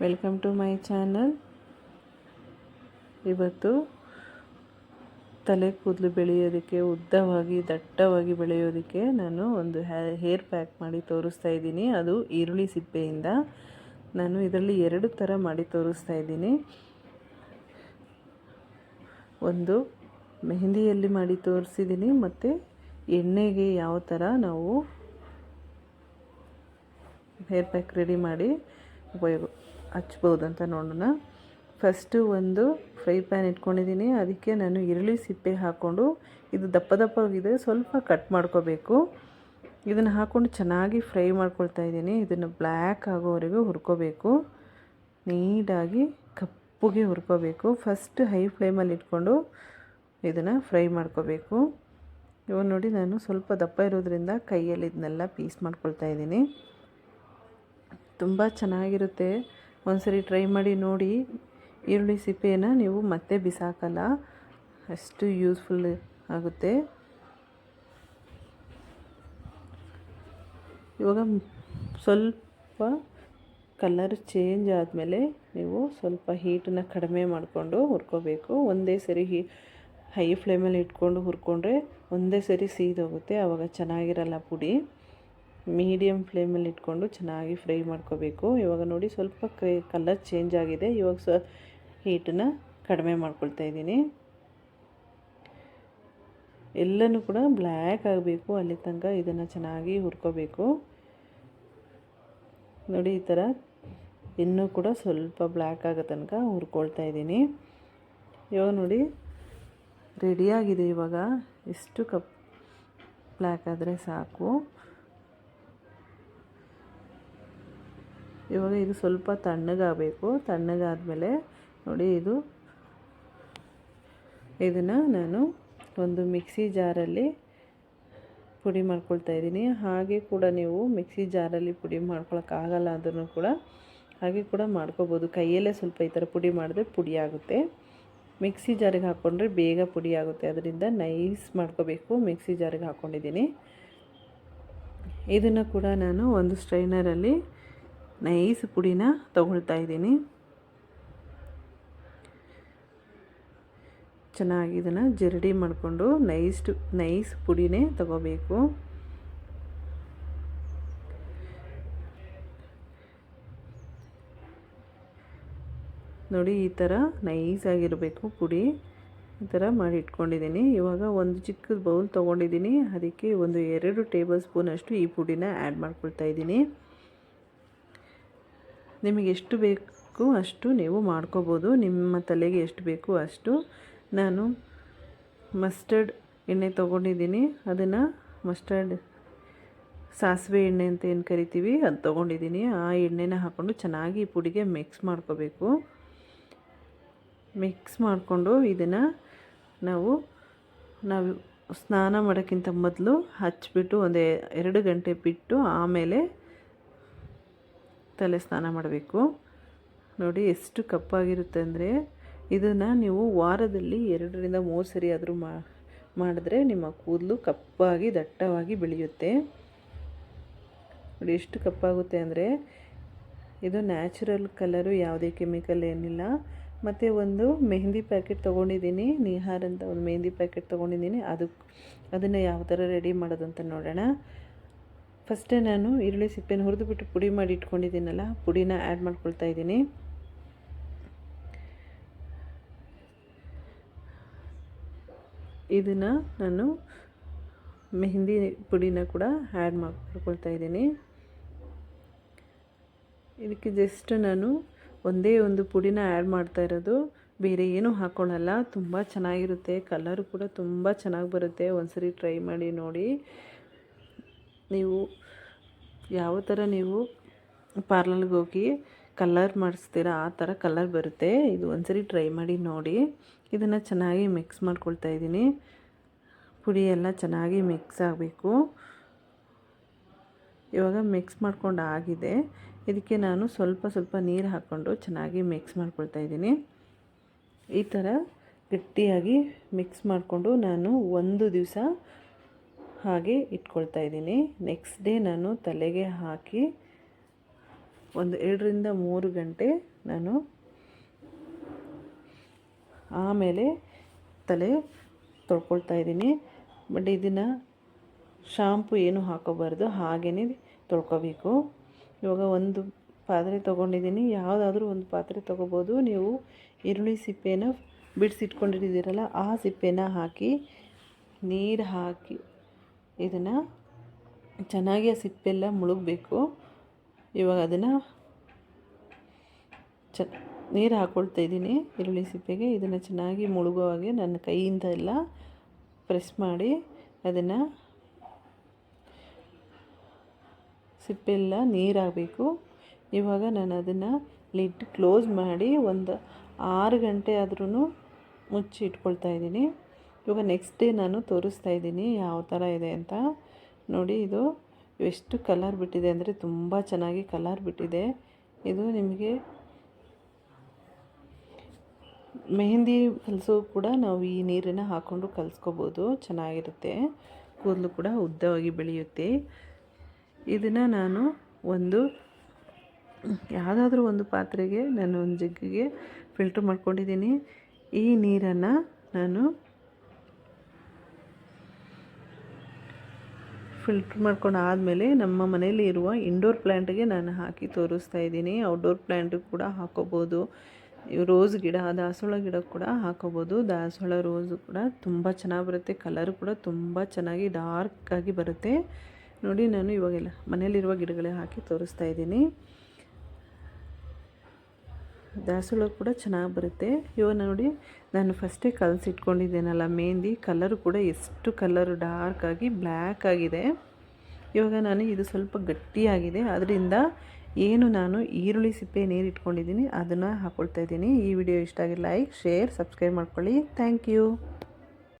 Welcome to my channel ಇವತ್ತು ತಲೆ ಕೂದಲು ಬೆಳೆಯೋದಕ್ಕೆ, ಉದ್ದವಾಗಿ, ದಟ್ಟವಾಗಿ ಬೆಳೆಯೋದಕ್ಕೆ ನಾನು ಒಂದು ಹೇರ್ ಪ್ಯಾಕ್ ಮಾಡಿ ತೋರಿಸ್ತಾ ಇದ್ದೀನಿ. ಅದು ಈರುಳ್ಳಿ ಸಿಪ್ಪೆಯಿಂದ. ನಾನು ಇದರಲ್ಲಿ ಎರಡು ಥರ ಮಾಡಿ ತೋರಿಸ್ತಾ ಇದ್ದೀನಿ. ಒಂದು ಮೆಹಂದಿಯಲ್ಲಿ ಮಾಡಿ ತೋರಿಸಿದ್ದೀನಿ, ಮತ್ತು ಎಣ್ಣೆಗೆ ಯಾವ ಥರ ನಾವು ಹೇರ್ ಪ್ಯಾಕ್ ರೆಡಿ ಮಾಡಿ ಉಪಯೋಗ ಹಚ್ಬೋದು ಅಂತ ನೋಡೋಣ. ಫಸ್ಟು ಒಂದು ಫ್ರೈ ಪ್ಯಾನ್ ಇಟ್ಕೊಂಡಿದ್ದೀನಿ. ಅದಕ್ಕೆ ನಾನು ಈರುಳ್ಳಿ ಸಿಪ್ಪೆ ಹಾಕ್ಕೊಂಡು ಇದು ದಪ್ಪ ದಪ್ಪವಾಗಿದೆ. ಸ್ವಲ್ಪ ಕಟ್ ಮಾಡ್ಕೋಬೇಕು. ಇದನ್ನು ಹಾಕ್ಕೊಂಡು ಚೆನ್ನಾಗಿ ಫ್ರೈ ಮಾಡ್ಕೊಳ್ತಾ ಇದ್ದೀನಿ. ಇದನ್ನು ಬ್ಲ್ಯಾಕ್ ಆಗೋವರೆಗೂ ಹುರ್ಕೋಬೇಕು. ನೀಟಾಗಿ ಕಪ್ಪುಗೆ ಹುರ್ಕೋಬೇಕು. ಫಸ್ಟ್ ಹೈ ಫ್ಲೇಮಲ್ಲಿ ಇಟ್ಕೊಂಡು ಇದನ್ನು ಫ್ರೈ ಮಾಡ್ಕೋಬೇಕು. ಇವಾಗ ನೋಡಿ, ನಾನು ಸ್ವಲ್ಪ ದಪ್ಪ ಇರೋದ್ರಿಂದ ಕೈಯಲ್ಲಿ ಇದನ್ನೆಲ್ಲ ಪೀಸ್ ಮಾಡ್ಕೊಳ್ತಾ ಇದ್ದೀನಿ. ತುಂಬ ಚೆನ್ನಾಗಿರುತ್ತೆ. ಒಂದ್ಸರಿ ಟ್ರೈ ಮಾಡಿ ನೋಡಿ. ಈರುಳ್ಳಿ ಸಿಪ್ಪೆಯನ್ನು ನೀವು ಮತ್ತೆ ಬಿಸಾಕಲ್ಲ. ಅಷ್ಟು ಯೂಸ್ಫುಲ್ ಆಗುತ್ತೆ. ಇವಾಗ ಸ್ವಲ್ಪ ಕಲರ್ ಚೇಂಜ್ ಆದಮೇಲೆ ನೀವು ಸ್ವಲ್ಪ ಹೀಟನ್ನು ಕಡಿಮೆ ಮಾಡಿಕೊಂಡು ಹುರ್ಕೋಬೇಕು. ಒಂದೇ ಸರಿ ಹೀ ಹೈ ಫ್ಲೇಮಲ್ಲಿ ಇಟ್ಕೊಂಡು ಹುರ್ಕೊಂಡ್ರೆ ಒಂದೇ ಸರಿ ಸೀದೋಗುತ್ತೆ. ಆವಾಗ ಚೆನ್ನಾಗಿರಲ್ಲ ಪುಡಿ. ಮೀಡಿಯಮ್ ಫ್ಲೇಮಲ್ಲಿ ಇಟ್ಕೊಂಡು ಚೆನ್ನಾಗಿ ಫ್ರೈ ಮಾಡ್ಕೋಬೇಕು. ಇವಾಗ ನೋಡಿ ಸ್ವಲ್ಪ ಕ್ರೇ ಕಲರ್ ಚೇಂಜ್ ಆಗಿದೆ. ಇವಾಗ ಸ ಹೀಟನ್ನು ಕಡಿಮೆ ಮಾಡ್ಕೊಳ್ತಾ ಇದ್ದೀನಿ. ಎಲ್ಲನೂ ಕೂಡ ಬ್ಲ್ಯಾಕ್ ಆಗಬೇಕು. ಅಲ್ಲಿ ತನಕ ಇದನ್ನು ಚೆನ್ನಾಗಿ ಹುರ್ಕೋಬೇಕು. ನೋಡಿ ಈ ಥರ ಇನ್ನೂ ಕೂಡ ಸ್ವಲ್ಪ ಬ್ಲ್ಯಾಕ್ ಆಗೋ ತನಕ ಹುರ್ಕೊಳ್ತಾ ಇದ್ದೀನಿ. ಇವಾಗ ನೋಡಿ ರೆಡಿಯಾಗಿದೆ ಇವಾಗ. ಎಷ್ಟು ಕಪ್ ಬ್ಲ್ಯಾಕ್ ಆದರೆ ಸಾಕು. ಇವಾಗ ಇದು ಸ್ವಲ್ಪ ತಣ್ಣಗಾಗಬೇಕು. ತಣ್ಣಗಾದಮೇಲೆ ನೋಡಿ ಇದು. ಇದನ್ನು ನಾನು ಒಂದು ಮಿಕ್ಸಿ ಜಾರಲ್ಲಿ ಪುಡಿ ಮಾಡ್ಕೊಳ್ತಾ ಇದ್ದೀನಿ. ಹಾಗೆ ಕೂಡ ನೀವು ಮಿಕ್ಸಿ ಜಾರಲ್ಲಿ ಪುಡಿ ಮಾಡ್ಕೊಳಕ್ಕಾಗಲ್ಲ ಅಂದ್ರೂ ಕೂಡ ಹಾಗೆ ಕೂಡ ಮಾಡ್ಕೋಬೋದು. ಕೈಯಲ್ಲೇ ಸ್ವಲ್ಪ ಈ ಥರ ಪುಡಿ ಮಾಡಿದ್ರೆ ಪುಡಿ ಆಗುತ್ತೆ. ಮಿಕ್ಸಿ ಜಾರಿಗೆ ಹಾಕ್ಕೊಂಡ್ರೆ ಬೇಗ ಪುಡಿ ಆಗುತ್ತೆ. ಅದರಿಂದ ನೈಸ್ ಮಾಡ್ಕೋಬೇಕು. ಮಿಕ್ಸಿ ಜಾರಿಗೆ ಹಾಕ್ಕೊಂಡಿದ್ದೀನಿ ಇದನ್ನು ಕೂಡ ನಾನು ಒಂದು ಸ್ಟ್ರೈನರಲ್ಲಿ ನೈಸ್ ಪುಡಿನ ತಗೊಳ್ತಾ ಇದ್ದೀನಿ. ಚೆನ್ನಾಗಿ ಇದನ್ನು ಜರಡಿ ಮಾಡಿಕೊಂಡು ನೈಸ್ ನೈಸ್ ಪುಡಿನೇ ತಗೋಬೇಕು. ನೋಡಿ, ಈ ಥರ ನೈಸಾಗಿರಬೇಕು ಪುಡಿ. ಈ ಥರ ಮಾಡಿ ಇಟ್ಕೊಂಡಿದ್ದೀನಿ. ಇವಾಗ ಒಂದು ಚಿಕ್ಕದ ಬೌಲ್ ತೊಗೊಂಡಿದ್ದೀನಿ. ಅದಕ್ಕೆ ಒಂದು ಎರಡು ಟೇಬಲ್ ಸ್ಪೂನಷ್ಟು ಈ ಪುಡಿನ ಆ್ಯಡ್ ಮಾಡ್ಕೊಳ್ತಾ ಇದ್ದೀನಿ. ನಿಮಗೆ ಎಷ್ಟು ಬೇಕು ಅಷ್ಟು ನೀವು ಮಾಡ್ಕೋಬೋದು. ನಿಮ್ಮ ತಲೆಗೆ ಎಷ್ಟು ಬೇಕು ಅಷ್ಟು ನಾನು ಮಸ್ಟರ್ಡ್ ಎಣ್ಣೆ ತೊಗೊಂಡಿದ್ದೀನಿ. ಅದನ್ನು ಮಸ್ಟರ್ಡ್ ಸಾಸಿವೆ ಎಣ್ಣೆ ಅಂತ ಏನು ಕರಿತೀವಿ, ಅದು ತೊಗೊಂಡಿದ್ದೀನಿ. ಆ ಎಣ್ಣೆನ ಹಾಕ್ಕೊಂಡು ಚೆನ್ನಾಗಿ ಪುಡಿಗೆ ಮಿಕ್ಸ್ ಮಾಡ್ಕೋಬೇಕು. ಮಿಕ್ಸ್ ಮಾಡಿಕೊಂಡು ಇದನ್ನು ನಾವು ನಾವು ಸ್ನಾನ ಮಾಡೋಕ್ಕಿಂತ ಮೊದಲು ಹಚ್ಬಿಟ್ಟು ಒಂದು ಎರಡು ಗಂಟೆ ಬಿಟ್ಟು ಆಮೇಲೆ ತಲೆ ಸ್ನಾನ ಮಾಡಬೇಕು. ನೋಡಿ ಎಷ್ಟು ಕಪ್ಪಾಗಿರುತ್ತೆ ಅಂದರೆ ಇದನ್ನು ನೀವು ವಾರದಲ್ಲಿ ಎರಡರಿಂದ ಮೂರು ಸರಿ ಆದರೂ ಮಾಡಿದ್ರೆ ನಿಮ್ಮ ಕೂದಲು ಕಪ್ಪಾಗಿ ದಟ್ಟವಾಗಿ ಬೆಳೆಯುತ್ತೆ. ನೋಡಿ ಎಷ್ಟು ಕಪ್ಪಾಗುತ್ತೆ ಅಂದರೆ ಇದು ನ್ಯಾಚುರಲ್ ಕಲರು, ಯಾವುದೇ ಕೆಮಿಕಲ್ ಏನಿಲ್ಲ. ಮತ್ತು ಒಂದು ಮೆಹಂದಿ ಪ್ಯಾಕೆಟ್ ತೊಗೊಂಡಿದ್ದೀನಿ, ನಿಹಾರ್ ಅಂತ ಒಂದು ಮೆಹಂದಿ ಪ್ಯಾಕೆಟ್ ತೊಗೊಂಡಿದ್ದೀನಿ. ಅದು ಅದನ್ನು ಯಾವ ಥರ ರೆಡಿ ಮಾಡೋದಂತ ನೋಡೋಣ. ಫಸ್ಟೇ ನಾನು ಈರುಳ್ಳಿ ಸಿಪ್ಪೆನ ಹುರಿದುಬಿಟ್ಟು ಪುಡಿ ಮಾಡಿ ಇಟ್ಕೊಂಡಿದ್ದೀನಲ್ಲ ಪುಡಿನ ಆ್ಯಡ್ ಮಾಡ್ಕೊಳ್ತಾ ಇದ್ದೀನಿ. ಇದನ್ನು ನಾನು ಮೆಹಂದಿ ಪುಡಿನ ಕೂಡ ಆ್ಯಡ್ ಮಾಡ್ಕೊಳ್ತಾ ಇದ್ದೀನಿ. ಇದಕ್ಕೆ ಜಸ್ಟ್ ನಾನು ಒಂದೇ ಒಂದು ಪುಡಿನ ಆ್ಯಡ್ ಮಾಡ್ತಾ ಇರೋದು. ಬೇರೆ ಏನೂ ಹಾಕ್ಕೊಳ್ಳಲ್ಲ ತುಂಬ ಚೆನ್ನಾಗಿರುತ್ತೆ ಕಲರು ಕೂಡ ತುಂಬ ಚೆನ್ನಾಗಿ ಬರುತ್ತೆ. ಒಂದ್ಸರಿ ಟ್ರೈ ಮಾಡಿ ನೋಡಿ. ನೀವು ಯಾವ ಥರ ನೀವು ಪಾರ್ಲರ್ಗೆ ಹೋಗಿ ಕಲರ್ ಮಾಡಿಸ್ತೀರ, ಆ ಥರ ಕಲರ್ ಬರುತ್ತೆ. ಇದು ಒಂದ್ಸರಿ ಟ್ರೈ ಮಾಡಿ ನೋಡಿ. ಇದನ್ನು ಚೆನ್ನಾಗಿ ಮಿಕ್ಸ್ ಮಾಡ್ಕೊಳ್ತಾ ಇದ್ದೀನಿ. ಪುಡಿ ಎಲ್ಲ ಚೆನ್ನಾಗಿ ಮಿಕ್ಸ್ ಆಗಬೇಕು. ಇವಾಗ ಮಿಕ್ಸ್ ಮಾಡ್ಕೊಂಡು ಆಗಿದೆ. ಇದಕ್ಕೆ ನಾನು ಸ್ವಲ್ಪ ಸ್ವಲ್ಪ ನೀರು ಹಾಕ್ಕೊಂಡು ಚೆನ್ನಾಗಿ ಮಿಕ್ಸ್ ಮಾಡ್ಕೊಳ್ತಾ ಇದ್ದೀನಿ. ಈ ಥರ ಗಟ್ಟಿಯಾಗಿ ಮಿಕ್ಸ್ ಮಾಡಿಕೊಂಡು ನಾನು ಒಂದು ದಿವಸ ಹಾಗೆ ಇಟ್ಕೊಳ್ತಾ ಇದ್ದೀನಿ. ನೆಕ್ಸ್ಟ್ ಡೇ ನಾನು ತಲೆಗೆ ಹಾಕಿ ಒಂದು ಎರಡರಿಂದ ಮೂರು ಗಂಟೆ ನಾನು ಆಮೇಲೆ ತಲೆ ತೊಳ್ಕೊಳ್ತಾ ಇದ್ದೀನಿ. ಬಟ್ ಇದನ್ನು ಶಾಂಪು ಏನು ಹಾಕೋಬಾರ್ದು ಹಾಗೇ ತೊಳ್ಕೊಬೇಕು. ಇವಾಗ ಒಂದು ಪಾತ್ರೆ ತೊಗೊಂಡಿದ್ದೀನಿ. ಯಾವುದಾದ್ರೂ ಒಂದು ಪಾತ್ರೆ ತೊಗೋಬೋದು. ನೀವು ಈರುಳ್ಳಿ ಸಿಪ್ಪೆನ ಬಿಡಿಸಿಟ್ಕೊಂಡಿದ್ದೀರಲ್ಲ, ಆ ಸಿಪ್ಪೆನ ಹಾಕಿ ನೀರು ಹಾಕಿ ಇದನ್ನು ಚೆನ್ನಾಗಿ ಆ ಸಿಪ್ಪೆಲ್ಲ ಮುಳುಗಬೇಕು. ಇವಾಗ ಅದನ್ನು ಚ, ನೀರು ಹಾಕ್ಕೊಳ್ತಾ ಇದ್ದೀನಿ ಈರುಳ್ಳಿ ಸಿಪ್ಪೆಗೆ. ಇದನ್ನು ಚೆನ್ನಾಗಿ ಮುಳುಗೋ ಹಾಗೆ ನನ್ನ ಕೈಯಿಂದ ಎಲ್ಲ ಪ್ರೆಸ್ ಮಾಡಿ ಅದನ್ನು ಸಿಪ್ಪೆಲ್ಲ ನೀರಾಗಬೇಕು. ಇವಾಗ ನಾನು ಅದನ್ನು ಲಿಡ್ ಕ್ಲೋಸ್ ಮಾಡಿ ಒಂದು ಆರು ಗಂಟೆ ಆದ್ರೂ ಮುಚ್ಚಿ ಇಟ್ಕೊಳ್ತಾ ಇದ್ದೀನಿ. ಇವಾಗ ನೆಕ್ಸ್ಟ್ ಡೇ ನಾನು ತೋರಿಸ್ತಾ ಇದ್ದೀನಿ ಯಾವ ಥರ ಇದೆ ಅಂತ. ನೋಡಿ ಇದು ಎಷ್ಟು ಕಲರ್ ಬಿಟ್ಟಿದೆ ಅಂದರೆ ತುಂಬ ಚೆನ್ನಾಗಿ ಕಲರ್ ಬಿಟ್ಟಿದೆ. ಇದು ನಿಮಗೆ ಮೆಹಂದಿ ಕಲಸು ಕೂಡ ನಾವು ಈ ನೀರನ್ನು ಹಾಕ್ಕೊಂಡು ಕಲಿಸ್ಕೋಬೋದು. ಚೆನ್ನಾಗಿರುತ್ತೆ. ಕೂದಲು ಕೂಡ ಉದ್ದವಾಗಿ ಬೆಳೆಯುತ್ತೆ. ಇದನ್ನು ನಾನು ಒಂದು ಯಾವುದಾದ್ರೂ ಒಂದು ಪಾತ್ರೆಗೆ ನಾನು ಒಂದು ಜಗ್ಗಿಗೆ ಫಿಲ್ಟ್ರ್ ಮಾಡ್ಕೊಂಡಿದ್ದೀನಿ. ಈ ನೀರನ್ನು ನಾನು ಫಿಲ್ಟ್ರ್ ಮಾಡ್ಕೊಂಡು ಆದಮೇಲೆ ನಮ್ಮ ಮನೆಯಲ್ಲಿ ಇರುವ ಇಂಡೋರ್ ಪ್ಲ್ಯಾಂಟ್ಗೆ ನಾನು ಹಾಕಿ ತೋರಿಸ್ತಾ ಇದ್ದೀನಿ. ಔಟ್ಡೋರ್ ಪ್ಲ್ಯಾಂಟ್ ಕೂಡ ಹಾಕೋಬೋದು. ರೋಸ್ ಗಿಡ ದಾಸೋಳ ಗಿಡ ಕೂಡ ಹಾಕೋಬೋದು. ದಾಸೋಳ ರೋಸು ಕೂಡ ತುಂಬ ಚೆನ್ನಾಗಿ ಬರುತ್ತೆ. ಕಲರ್ ಕೂಡ ತುಂಬ ಚೆನ್ನಾಗಿ ಡಾರ್ಕಾಗಿ ಬರುತ್ತೆ. ನೋಡಿ, ನಾನು ಇವಾಗೆಲ್ಲ ಮನೆಯಲ್ಲಿರುವ ಗಿಡಗಳೇ ಹಾಕಿ ತೋರಿಸ್ತಾ ಇದ್ದೀನಿ. ದಾಸವಾಳ ಕೂಡ ಚೆನ್ನಾಗಿ ಬರುತ್ತೆ. ಇವಾಗ ನೋಡಿ, ನಾನು ಫಸ್ಟೇ ಕಲಸಿಟ್ಕೊಂಡಿದ್ದೇನಲ್ಲ ಮೆಹಂದಿ ಕಲರು ಕೂಡ ಎಷ್ಟು ಕಲರು ಡಾರ್ಕಾಗಿ ಬ್ಲ್ಯಾಕ್ ಆಗಿದೆ. ಇವಾಗ ನಾನು ಇದು ಸ್ವಲ್ಪ ಗಟ್ಟಿಯಾಗಿದೆ. ಅದರಿಂದ ಏನು ನಾನು ಈರುಳ್ಳಿ ಸಿಪ್ಪೆ ನೀರು ಇಟ್ಕೊಂಡಿದ್ದೀನಿ, ಅದನ್ನು ಹಾಕ್ಕೊಳ್ತಾ ಇದ್ದೀನಿ. ಈ ವಿಡಿಯೋ ಇಷ್ಟ ಆಗಿ ಲೈಕ್ ಶೇರ್ ಸಬ್ಸ್ಕ್ರೈಬ್ ಮಾಡ್ಕೊಳ್ಳಿ. Thank you